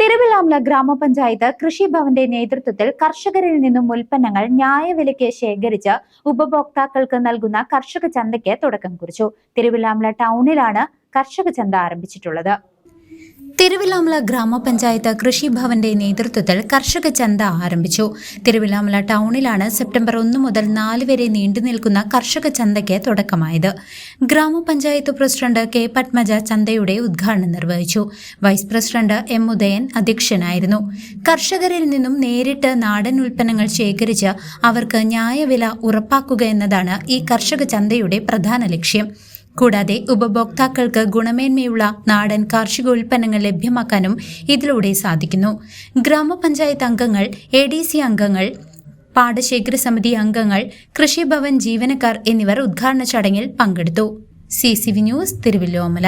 തിരുവിലാമല ഗ്രാമപഞ്ചായത്ത് കൃഷിഭവന്റെ നേതൃത്വത്തിൽ കർഷകരിൽ നിന്നും ഉൽപ്പന്നങ്ങൾ ന്യായവിലയ്ക്ക് ശേഖരിച്ച് ഉപഭോക്താക്കൾക്ക് നൽകുന്ന കർഷക ചന്തയ്ക്ക് തുടക്കം കുറിച്ചു. തിരുവിലാമല ടൗണിലാണ് കർഷക ചന്ത ആരംഭിച്ചിട്ടുള്ളത്. തിരുവിലാമല ഗ്രാമപഞ്ചായത്ത് കൃഷിഭവന്റെ നേതൃത്വത്തിൽ കർഷക ചന്ത ആരംഭിച്ചു. തിരുവിലാമല ടൗണിലാണ് സെപ്റ്റംബർ ഒന്ന് മുതൽ നാല് വരെ നീണ്ടു നിൽക്കുന്ന കർഷക ചന്തയ്ക്ക് തുടക്കമായത്. ഗ്രാമപഞ്ചായത്ത് പ്രസിഡന്റ് കെ പത്മജ ചന്തയുടെ ഉദ്ഘാടനം നിർവഹിച്ചു. വൈസ് പ്രസിഡന്റ് എം ഉദയൻ അധ്യക്ഷനായിരുന്നു. കർഷകരിൽ നിന്നും നേരിട്ട് നാടൻ ഉൽപ്പന്നങ്ങൾ ശേഖരിച്ച് അവർക്ക് ന്യായവില ഉറപ്പാക്കുക എന്നതാണ് ഈ കർഷക ചന്തയുടെ പ്രധാന ലക്ഷ്യം. കൂടാതെ ഉപഭോക്താക്കൾക്ക് ഗുണമേന്മയുള്ള നാടൻ കാർഷിക ഉൽപ്പന്നങ്ങൾ ലഭ്യമാക്കാനും ഇതിലൂടെ സാധിക്കുന്നു. ഗ്രാമപഞ്ചായത്ത് അംഗങ്ങൾ എ അംഗങ്ങൾ പാടശേഖര സമിതി അംഗങ്ങൾ കൃഷിഭവൻ ജീവനക്കാർ എന്നിവർ ഉദ്ഘാടന ചടങ്ങിൽ പങ്കെടുത്തു. C news Thiruvilwamala